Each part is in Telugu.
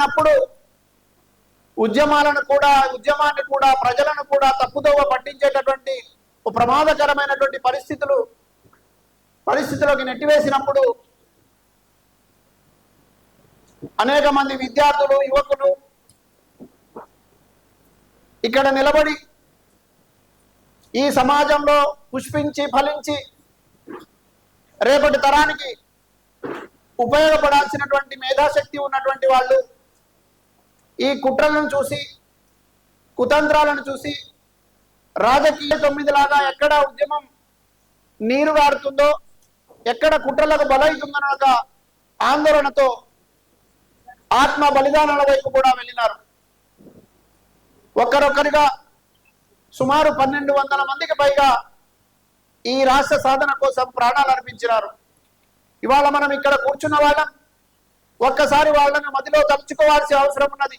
అయినప్పుడు ఉద్యమాలను కూడా ఉద్యమాన్ని కూడా ప్రజలను కూడా తప్పుదోవ పట్టించేటటువంటి ఒక ప్రమాదకరమైనటువంటి పరిస్థితులు పరిస్థితిలోకి నెట్టివేసినప్పుడు అనేక మంది విద్యార్థులు యువకులు ఇక్కడ నిలబడి ఈ సమాజంలో పుష్పించి ఫలించి రేపటి తరానికి ఉపయోగపడాల్సినటువంటి మేధాశక్తి ఉన్నటువంటి వాళ్ళు ఈ కుట్రలను చూసి కుతంత్రాలను చూసి రాజకీయ తొమ్మిది లాగా ఎక్కడ ఉద్యమం నీరు గారుతుందో ఎక్కడ కుట్రలకు బలవుతుందన్న ఆందోళనతో ఆత్మ బలిదానాల వైపు కూడా వెళ్ళినారు. ఒక్కరొక్కరిగా సుమారు పన్నెండు వందల మందికి పైగా ఈ రాష్ట్ర సాధన కోసం ప్రాణాలు అర్పించినారు. ఇవాళ మనం ఇక్కడ కూర్చున్న వాళ్ళం ఒక్కసారి వాళ్ళను మదిలో తలుచుకోవాల్సిన అవసరం ఉన్నది.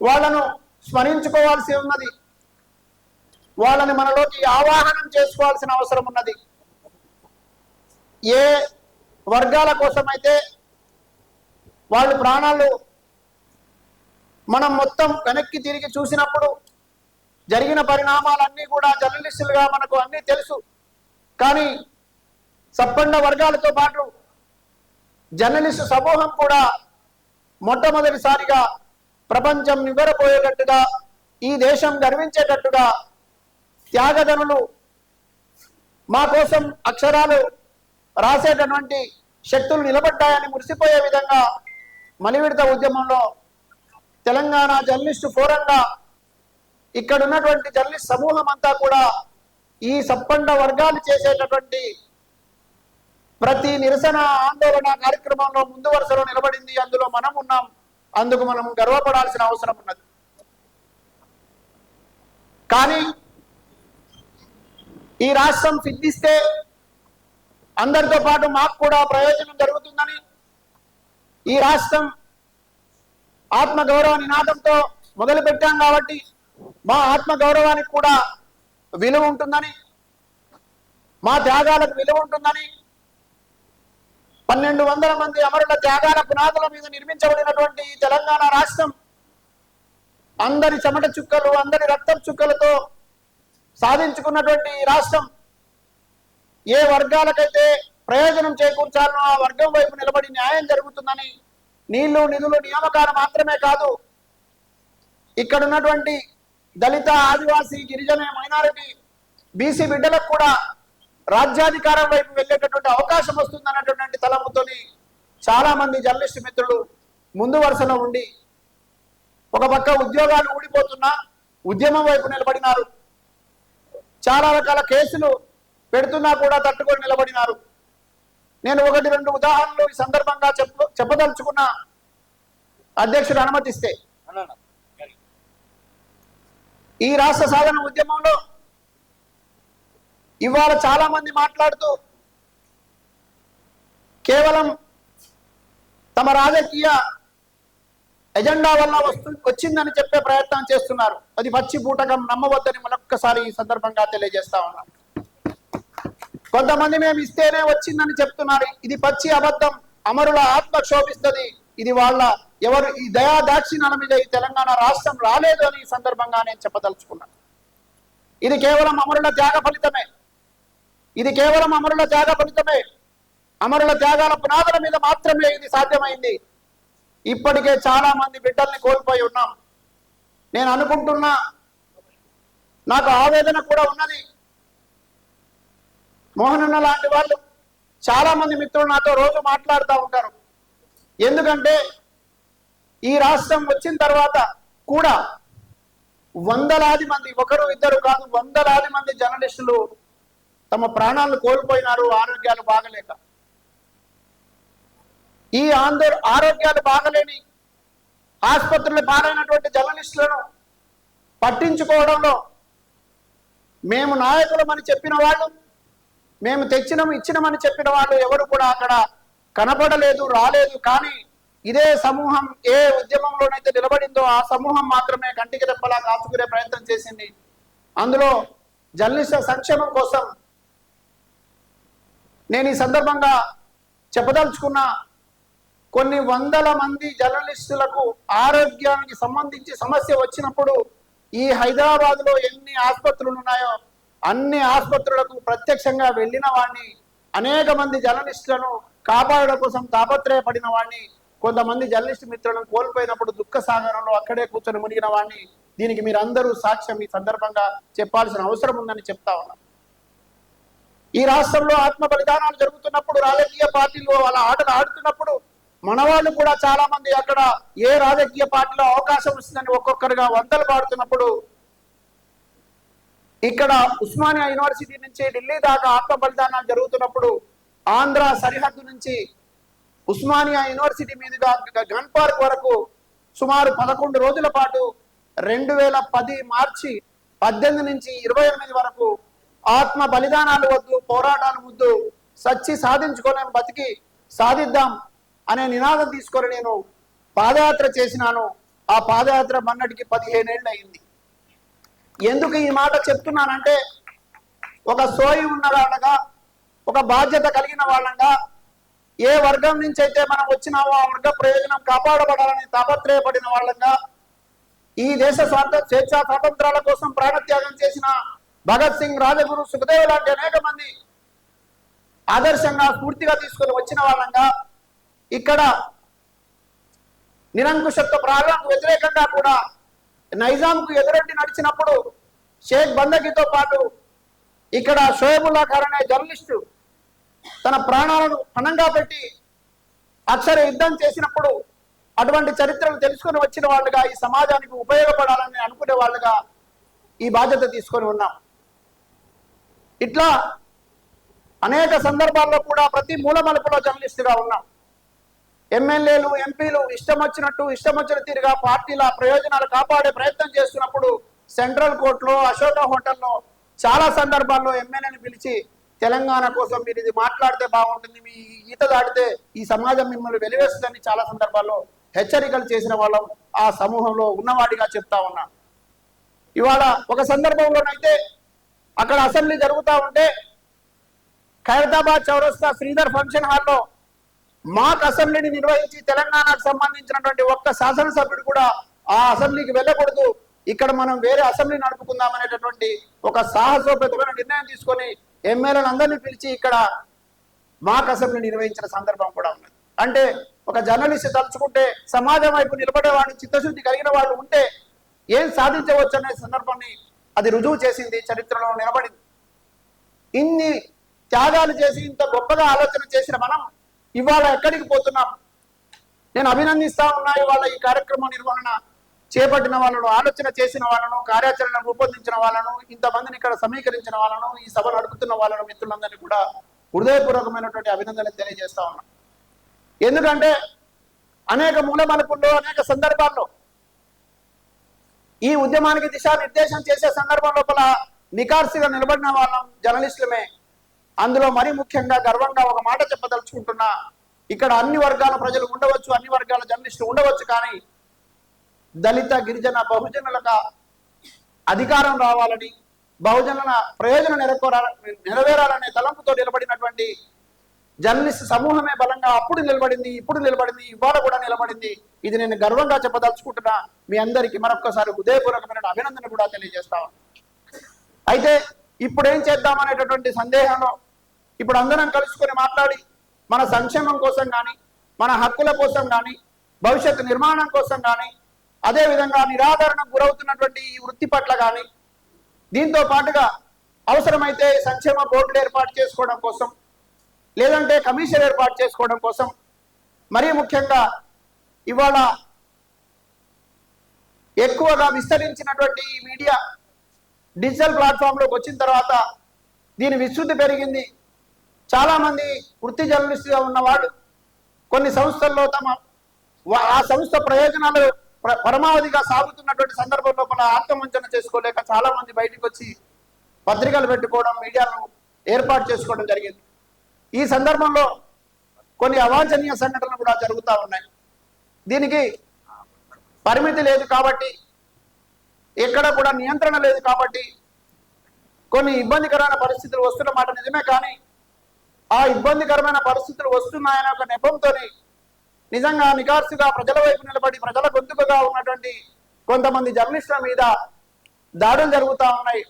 వాళ్ళను స్మరించుకోవాల్సి ఉన్నది. వాళ్ళని మనలోకి ఆవాహనం చేసుకోవాల్సిన అవసరం ఉన్నది. ఏ వర్గాల కోసమైతే వాళ్ళు ప్రాణాలు మనం మొత్తం వెనక్కి తిరిగి చూసినప్పుడు జరిగిన పరిణామాలన్నీ కూడా జర్నలిస్టులుగా మనకు అన్నీ తెలుసు. కానీ సప్పండ వర్గాలతో పాటు జర్నలిస్టు సమూహం కూడా మొట్టమొదటిసారిగా ప్రపంచం నివ్వెరపోయేటట్టుగా ఈ దేశం గర్వించేటట్టుగా త్యాగధనులు మా కోసం అక్షరాలు రాసేటటువంటి శక్తులు నిలబడ్డాయని మురిసిపోయే విధంగా మలివిడత ఉద్యమంలో తెలంగాణ జర్నలిస్టు ఫోరంగా ఇక్కడ ఉన్నటువంటి జర్నలిస్ట్ సమూహం అంతా కూడా ఈ సప్పండ వర్గాలు చేసేటటువంటి ప్రతి నిరసన ఆందోళన కార్యక్రమంలో ముందు వరుసలో నిలబడింది. అందులో మనం ఉన్నాం. అందుకు మనం గర్వపడాల్సిన అవసరం ఉన్నది. కానీ ఈ రాష్ట్రం సిద్ధిస్తే అందరితో పాటు మాకు కూడా ప్రయోజనం జరుగుతుందని ఈ రాష్ట్రం ఆత్మ గౌరవ నినాదంతో మొదలు పెట్టాం కాబట్టి మా ఆత్మ గౌరవానికి కూడా విలువ ఉంటుందని మా త్యాగాలకు విలువ ఉంటుందని పన్నెండు వందల మంది అమరుల త్యాగాల పునాదుల మీద నిర్మించబడినటువంటి ఈ తెలంగాణ రాష్ట్రం అందరి చెమట చుక్కలు అందరి రక్తం చుక్కలతో సాధించుకున్నటువంటి ఈ రాష్ట్రం ఏ వర్గాలకైతే ప్రయోజనం చేకూర్చాలనో ఆ వర్గం వైపు నిలబడి న్యాయం జరుగుతుందని నీళ్ళు నిధులు నియామకాలు మాత్రమే కాదు ఇక్కడ ఉన్నటువంటి దళిత ఆదివాసీ గిరిజన మైనారిటీ బీసీ బిడ్డలకు కూడా రాజ్యాధికారం వైపు వెళ్ళేటటువంటి అవకాశం వస్తుంది అన్నటువంటి తలంపుతోని చాలా మంది జర్నలిస్ట్ మిత్రులు ముందు వరుసలో ఉండి ఒక పక్క ఉద్యోగాలు ఊడిపోతున్నా ఉద్యమం వైపు నిలబడినారు. చాలా రకాల కేసులు పెడుతున్నా కూడా తట్టుకొని నిలబడినారు. నేను ఒకటి రెండు ఉదాహరణలు ఈ సందర్భంగా చెప్ప చెప్పదలుచుకున్న అధ్యక్షుడు అనుమతిస్తే ఈ రాష్ట్ర సాధన ఉద్యమంలో ఇవాళ చాలా మంది మాట్లాడుతూ కేవలం తమ రాజకీయ ఎజెండా వల్ల వస్తు వచ్చిందని చెప్పే ప్రయత్నం చేస్తున్నారు. అది పచ్చి పూటకం నమ్మవద్దని మరొక్కసారి ఈ సందర్భంగా తెలియజేస్తా ఉన్నాను కొంతమంది మేము ఇస్తేనే వచ్చిందని చెప్తున్నారు. ఇది పచ్చి అబద్ధం. అమరుల ఆత్మ క్షోభిస్తుంది. ఇది వాళ్ళ ఎవరు ఈ దయా దాక్షిణ్యాల మీద ఈ తెలంగాణ రాష్ట్రం రాలేదు అని ఈ సందర్భంగా నేను చెప్పదలుచుకున్నాను ఇది కేవలం అమరుల త్యాగ ఫలితమే. ఇది కేవలం అమరుల త్యాగ ఫలితమే. అమరుల త్యాగాల పునాదుల మీద మాత్రమే ఇది సాధ్యమైంది. ఇప్పటికే చాలా మంది బిడ్డల్ని కోల్పోయి ఉన్నాం. నేను అనుకుంటున్నా నాకు ఆవేదన కూడా ఉన్నది. మోహనన్న లాంటి వాళ్ళు చాలా మంది మిత్రులు నాతో రోజు మాట్లాడుతూ ఉంటారు. ఎందుకంటే ఈ రాష్ట్రం వచ్చిన తర్వాత కూడా వందలాది మంది ఒకరు ఇద్దరు కాదు వందలాది మంది జర్నలిస్టులు తమ ప్రాణాలను కోల్పోయినారు ఆరోగ్యాలు బాగలేక. ఈ ఆందోళన ఆరోగ్యాలు బాగలేని ఆసుపత్రులు పాలైనటువంటి జర్నలిస్టులను పట్టించుకోవడంలో మేము నాయకులమని చెప్పిన వాళ్ళు మేము తెచ్చినం ఇచ్చినమని చెప్పిన వాళ్ళు ఎవరు కూడా అక్కడ కనపడలేదు రాలేదు. కానీ ఇదే సమూహం ఏ ఉద్యమంలోనైతే నిలబడిందో ఆ సమూహం మాత్రమే కంటికి రెప్పలా కాచుకునే ప్రయత్నం చేసింది. అందులో జర్నలిస్టుల సంక్షేమం కోసం నేను ఈ సందర్భంగా చెప్పదలుచుకున్న కొన్ని వందల మంది జర్నలిస్టులకు ఆరోగ్యానికి సంబంధించి సమస్య వచ్చినప్పుడు ఈ హైదరాబాద్లో ఎన్ని ఆసుపత్రులు ఉన్నాయో అన్ని ఆసుపత్రులకు ప్రత్యక్షంగా వెళ్ళిన వాడిని అనేక మంది జర్నలిస్టులను కాపాడడం కోసం తాపత్రయపడిన వాడిని కొంతమంది జర్నలిస్ట్ మిత్రులను కోల్పోయినప్పుడు దుఃఖ సాగరంలో అక్కడే కూర్చొని మునిగిన వాడిని దీనికి మీరందరూ సాక్ష్యం ఈ సందర్భంగా చెప్పాల్సిన అవసరం ఉందని చెప్తా ఉన్నాను ఈ రాష్ట్రంలో ఆత్మ బలిదానాలు జరుగుతున్నప్పుడు రాజకీయ పార్టీలు వాళ్ళ ఆటలు ఆడుతున్నప్పుడు మనవాళ్ళు కూడా చాలా మంది అక్కడ ఏ రాజకీయ పార్టీలో అవకాశం వస్తుందని ఒక్కొక్కరుగా వందలు పాడుతున్నప్పుడు ఇక్కడ ఉస్మానియా యూనివర్సిటీ నుంచి ఢిల్లీ దాకా ఆత్మ బలిదానాలు జరుగుతున్నప్పుడు ఆంధ్ర సరిహద్దు నుంచి ఉస్మానియా యూనివర్సిటీ మీదుగా గన్ పార్క్ వరకు సుమారు పదకొండు రోజుల పాటు రెండు వేల పది మార్చి పద్దెనిమిది నుంచి ఇరవై ఎనిమిది వరకు ఆత్మ బలిదానాలు వద్దు పోరాటాలు వద్దు సచ్చి సాధించుకొని బతికి సాధిద్దాం అనే నినాదం తీసుకొని నేను పాదయాత్ర చేసినాను. ఆ పాదయాత్ర మొన్నటికి పదిహేనేళ్ళు అయింది ఎందుకు ఈ మాట చెప్తున్నానంటే ఒక సోయి ఉన్నవాళ్ళగా ఒక బాధ్యత కలిగిన వాళ్ళంగా ఏ వర్గం నుంచి అయితే మనం వచ్చినామో ఆ వర్గ ప్రయోజనం కాపాడబడాలని తాపత్రయపడిన వాళ్ళంగా ఈ దేశ స్వాతంత్ర స్వేచ్ఛా స్వాతంత్రాల కోసం ప్రాణత్యాగం చేసిన భగత్ సింగ్ రాజగురు సుఖదేవ్ లాంటి అనేక మంది ఆదర్శంగా స్ఫూర్తిగా తీసుకొని వచ్చిన వాళ్ళంగా ఇక్కడ నిరంకుశత్వ ప్రారంభకు వ్యతిరేకంగా కూడా నైజాంకు ఎదురెడ్డి నడిచినప్పుడు షేక్ బందకితో పాటు ఇక్కడ షోయబుల్లా ఖాన్ అనే జర్నలిస్టు తన ప్రాణాలను పణంగా పెట్టి అక్షర యుద్ధం చేసినప్పుడు అటువంటి చరిత్రను తెలుసుకొని వచ్చిన వాళ్ళుగా ఈ సమాజానికి ఉపయోగపడాలని అనుకునే వాళ్ళుగా ఈ బాధ్యత తీసుకొని ఉన్నాం. ఇట్లా అనేక సందర్భాల్లో కూడా ప్రతి మూలమలుపులో జర్నలిస్టుగా ఉన్నాం. ఎమ్మెల్యేలు ఎంపీలు ఇష్టం వచ్చినట్టు ఇష్టం వచ్చిన తీరుగా పార్టీల ప్రయోజనాలు కాపాడే ప్రయత్నం చేస్తున్నప్పుడు సెంట్రల్ కోర్టులో అశోక హోటల్లో చాలా సందర్భాల్లో ఎమ్మెల్యేని పిలిచి తెలంగాణ కోసం మీరు ఇది మాట్లాడితే బాగుంటుంది మీ ఈత దాటితే ఈ సమాజం మిమ్మల్ని వెలివేస్తుందని చాలా సందర్భాల్లో హెచ్చరికలు చేసిన వాళ్ళం ఆ సమూహంలో ఉన్నవాడిగా చెప్తా ఉన్నా. ఇవాళ ఒక సందర్భంలోనైతే అక్కడ అసెంబ్లీ జరుగుతూ ఉంటే ఖైరతాబాద్ చౌరస్తా శ్రీధర్ ఫంక్షన్ హాల్లో మాక్ అసెంబ్లీని నిర్వహించి తెలంగాణకు సంబంధించినటువంటి ఒక్క శాసనసభ్యుడు కూడా ఆ అసెంబ్లీకి వెళ్ళకూడదు. ఇక్కడ మనం వేరే అసెంబ్లీ నడుపుకుందాం అనేటటువంటి ఒక సాహసోపేతమైన నిర్ణయం తీసుకొని ఎమ్మెల్యేలను అందరినీ పిలిచి ఇక్కడ మాక్ అసెంబ్లీ నిర్వహించిన సందర్భం కూడా ఉన్నది. అంటే ఒక జర్నలిస్ట్ తలుచుకుంటే సమాజం వైపు నిలబడేవాడిని చిత్తశుద్ధి కలిగిన వాళ్ళు ఉంటే ఏం సాధించవచ్చు అనే సందర్భాన్ని అది రుజువు చేసింది చరిత్రలో నిలబడింది. ఇన్ని త్యాగాలు చేసి ఇంత గొప్పగా ఆలోచన చేసిన మనం ఇవాళ ఎక్కడికి పోతున్నాం? నేను అభినందిస్తా ఉన్నా ఇవాళ ఈ కార్యక్రమం నిర్వహణ చేపట్టిన వాళ్ళను ఆలోచన చేసిన వాళ్ళను కార్యాచరణ రూపొందించిన వాళ్ళను ఇంతమందిని ఇక్కడ సమీకరించిన వాళ్ళను ఈ సభ నడుపుతున్న వాళ్ళను మిత్రులందరినీ కూడా హృదయపూర్వకమైనటువంటి అభినందనలు తెలియజేస్తా ఉన్నా. ఎందుకంటే అనేక మూల మలుపుల్లో అనేక సందర్భాల్లో ఈ ఉద్యమానికి దిశానిర్దేశం చేసే సందర్భం లోపల నికార్సిగా నిలబడిన వాళ్ళం జర్నలిస్టులమే. అందులో మరీ ముఖ్యంగా గర్వంగా ఒక మాట చెప్పదలుచుకుంటున్నా ఇక్కడ అన్ని వర్గాల ప్రజలు ఉండవచ్చు అన్ని వర్గాల జర్నలిస్టులు ఉండవచ్చు కానీ దళిత గిరిజన బహుజనులకు అధికారం రావాలని బహుజనుల ప్రయోజనం నెరవేరాలనే తలంపుతో నిలబడినటువంటి జర్నలిస్ట్ సమూహమే బలంగా అప్పుడు నిలబడింది ఇప్పుడు నిలబడింది ఇవాళ కూడా నిలబడింది. ఇది నేను గర్వంగా చెప్పదలుచుకుంటున్నా. మీ అందరికీ మరొక్కసారి హృదయపూర్వకమైన అభినందన కూడా తెలియజేస్తా అయితే ఇప్పుడు ఏం చేద్దాం అనేటటువంటి సందేహంలో ఇప్పుడు అందరం కలుసుకొని మాట్లాడి మన సంక్షేమం కోసం కానీ మన హక్కుల కోసం కానీ భవిష్యత్తు నిర్మాణం కోసం కానీ అదేవిధంగా నిరాదరణకు గురవుతున్నటువంటి ఈ వృత్తి పట్ల కానీ దీంతో పాటుగా అవసరమైతే సంక్షేమ బోర్డులు ఏర్పాటు చేసుకోవడం కోసం లేదంటే కమిషన్ ఏర్పాటు చేసుకోవడం కోసం మరీ ముఖ్యంగా ఇవాళ ఎక్కువగా విస్తరించినటువంటి ఈ మీడియా డిజిటల్ ప్లాట్ఫామ్లోకి వచ్చిన తర్వాత దీని విస్తృతి పెరిగింది. చాలామంది వృత్తి జర్నలిస్టుగా ఉన్నవాళ్ళు కొన్ని సంస్థల్లో తమ ఆ సంస్థ ప్రయోజనాలు పరమావధిగా సాగుతున్నటువంటి సందర్భం లోపల ఆత్మవంచన చేసుకోలేక చాలామంది బయటకు వచ్చి పత్రికలు పెట్టుకోవడం మీడియాను ఏర్పాటు చేసుకోవడం జరిగింది. ఈ సందర్భంలో కొన్ని అవాంఛనీయ సంఘటనలు కూడా జరుగుతూ ఉన్నాయి. దీనికి పరిమితి లేదు కాబట్టి ఎక్కడ కూడా నియంత్రణ లేదు కాబట్టి కొన్ని ఇబ్బందికరమైన పరిస్థితులు వస్తున్న మాట నిజమే కానీ ఆ ఇబ్బందికరమైన పరిస్థితులు వస్తున్నాయనే ఒక నెపంతో నిజంగా నికార్సుగా ప్రజల వైపు నిలబడి ప్రజల గొంతుకగా ఉన్నటువంటి కొంతమంది జర్నలిస్టుల మీద దాడులు జరుగుతూ ఉన్నాయి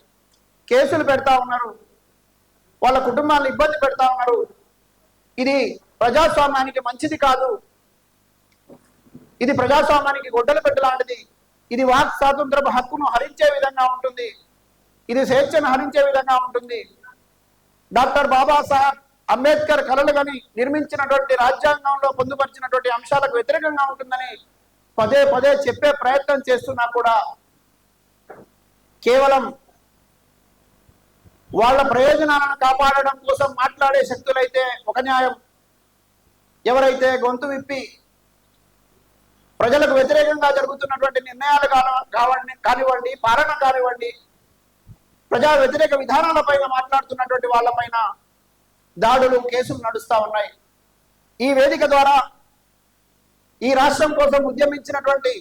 కేసులు పెడతా ఉన్నారు వాళ్ళ కుటుంబాలను ఇబ్బంది పెడతా ఉన్నారు. ఇది ప్రజాస్వామ్యానికి మంచిది కాదు. ఇది ప్రజాస్వామ్యానికి గొడ్డలు పెట్టలాంటిది ఇది వాక్ స్వాతంత్రపు హక్కును హరించే విధంగా ఉంటుంది. ఇది స్వేచ్ఛను హరించే విధంగా ఉంటుంది. డాక్టర్ బాబాసాహెబ్ అంబేద్కర్ కలలు గని నిర్మించినటువంటి రాజ్యాంగంలో పొందుపరిచినటువంటి అంశాలకు వ్యతిరేకంగా ఉంటుందని పదే పదే చెప్పే ప్రయత్నం చేస్తున్నా కూడా కేవలం వాళ్ళ ప్రయోజనాలను కాపాడడం కోసం మాట్లాడే శక్తులైతే ఒక న్యాయం. ఎవరైతే గొంతు విప్పి ప్రజలకు వ్యతిరేకంగా జరుగుతున్నటువంటి నిర్ణయాలు కావండి కానివ్వండి పాలన కానివ్వండి ప్రజా వ్యతిరేక విధానాలపైన మాట్లాడుతున్నటువంటి వాళ్ళపైన దాడులు కేసులు నడుస్తా ఉన్నాయి. ఈ వేదిక ద్వారా ఈ రాష్ట్రం కోసం ఉద్యమించినటువంటి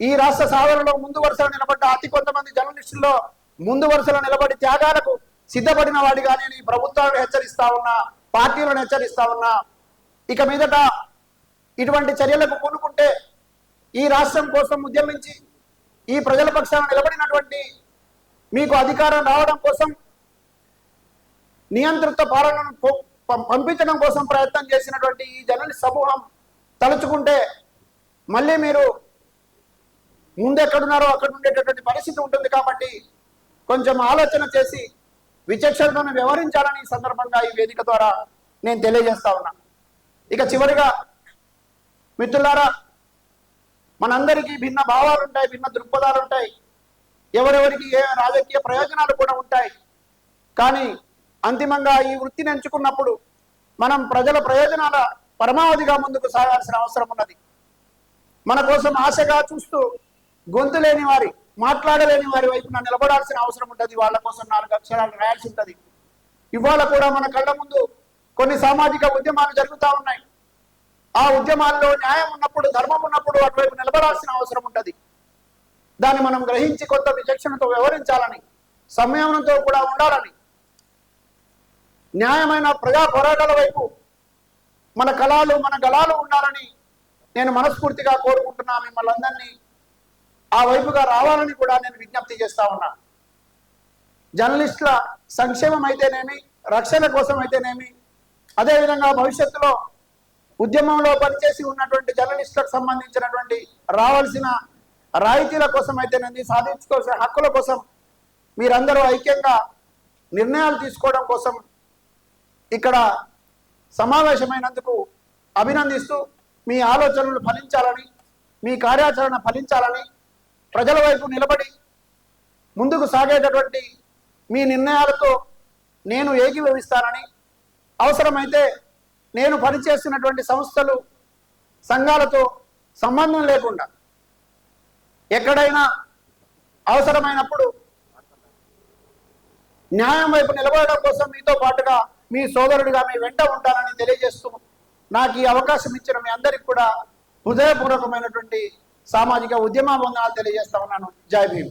ఈ రాష్ట్ర సాధనలో ముందు వరుసలో నిలబడ్డ అతి కొంతమంది జర్నలిస్టుల్లో ముందు వరుసలో నిలబడి త్యాగాలకు సిద్ధపడిన వాడిగా నేను ఈ ప్రభుత్వాలను హెచ్చరిస్తా ఉన్నా పార్టీలను హెచ్చరిస్తా ఉన్నా ఇక మీదట ఇటువంటి చర్యలకు పూనుకుంటే ఈ రాష్ట్రం కోసం ఉద్యమించి ఈ ప్రజల పక్షాన నిలబడినటువంటి మీకు అధికారం రావడం కోసం నియంత్రిత పాలనను పంపించడం కోసం ప్రయత్నం చేసినటువంటి ఈ జర్నలిస్ట్ సమూహం తలుచుకుంటే మళ్ళీ మీరు ముందెక్కడున్నారో అక్కడ ఉండేటటువంటి పరిస్థితి ఉంటుంది కాబట్టి కొంచెం ఆలోచన చేసి విచక్షణతో వ్యవహరించాలని ఈ సందర్భంగా ఈ వేదిక ద్వారా నేను తెలియజేస్తా ఉన్నా. ఇక చివరిగా మిత్రులారా మనందరికీ భిన్న భావాలు ఉంటాయి భిన్న దృక్పథాలు ఉంటాయి. ఎవరెవరికి ఏ రాజకీయ ప్రయోజనాలు కూడా ఉంటాయి. కానీ అంతిమంగా ఈ వృత్తిని ఎంచుకున్నప్పుడు మనం ప్రజల ప్రయోజనాల పరమావధిగా ముందుకు సాగాల్సిన అవసరం ఉన్నది. మన కోసం ఆశగా చూస్తూ గొంతు లేని వారి మాట్లాడలేని వారి వైపున నిలబడాల్సిన అవసరం ఉంటుంది. వాళ్ళ కోసం నాలుగు అక్షరాలు రాయాల్సి ఉంటుంది. ఇవాళ కూడా మన కళ్ళ ముందు కొన్ని సామాజిక ఉద్యమాలు జరుగుతూ ఉన్నాయి. ఆ ఉద్యమాల్లో న్యాయం ఉన్నప్పుడు ధర్మం ఉన్నప్పుడు అటువైపు నిలబడాల్సిన అవసరం ఉంటుంది. దాన్ని మనం గ్రహించి కొత్త విచక్షణతో వ్యవహరించాలని సంయమనంతో కూడా ఉండాలని న్యాయమైన ప్రజా పోరాటాల వైపు మన కళాలు మన గళాలు ఉండాలని నేను మనస్ఫూర్తిగా కోరుకుంటున్నా. మిమ్మల్ని అందరినీ ఆ వైపుగా రావాలని కూడా నేను విజ్ఞప్తి చేస్తా ఉన్నా. జర్నలిస్టుల సంక్షేమం అయితేనేమి రక్షణ కోసం అయితేనేమి అదేవిధంగా భవిష్యత్తులో ఉద్యమంలో పనిచేసి ఉన్నటువంటి జర్నలిస్టులకు సంబంధించినటువంటి రావాల్సిన రాయితీల కోసం అయితేనేది సాధించుకోవాల్సిన హక్కుల కోసం మీరందరూ ఐక్యంగా నిర్ణయాలు తీసుకోవడం కోసం ఇక్కడ సమావేశమైనందుకు అభినందిస్తూ మీ ఆలోచనలు ఫలించాలని మీ కార్యాచరణ ఫలించాలని ప్రజల వైపు నిలబడి ముందుకు సాగేటటువంటి మీ నిర్ణయాలతో నేను ఏకీభవిస్తానని అవసరమైతే నేను పనిచేస్తున్నటువంటి సంస్థలు సంఘాలతో సంబంధం లేకుండా ఎక్కడైనా అవసరమైనప్పుడు న్యాయం వైపు నిలబడడం కోసం మీతో పాటుగా మీ సోదరుడిగా మీ వెంట ఉంటానని తెలియజేస్తూ నాకు ఈ అవకాశం ఇచ్చిన మీ అందరికి కూడా హృదయపూర్వకమైనటువంటి సామాజిక ఉద్యమ వందనాలు తెలియజేస్తా ఉన్నాను. జై భీమ్.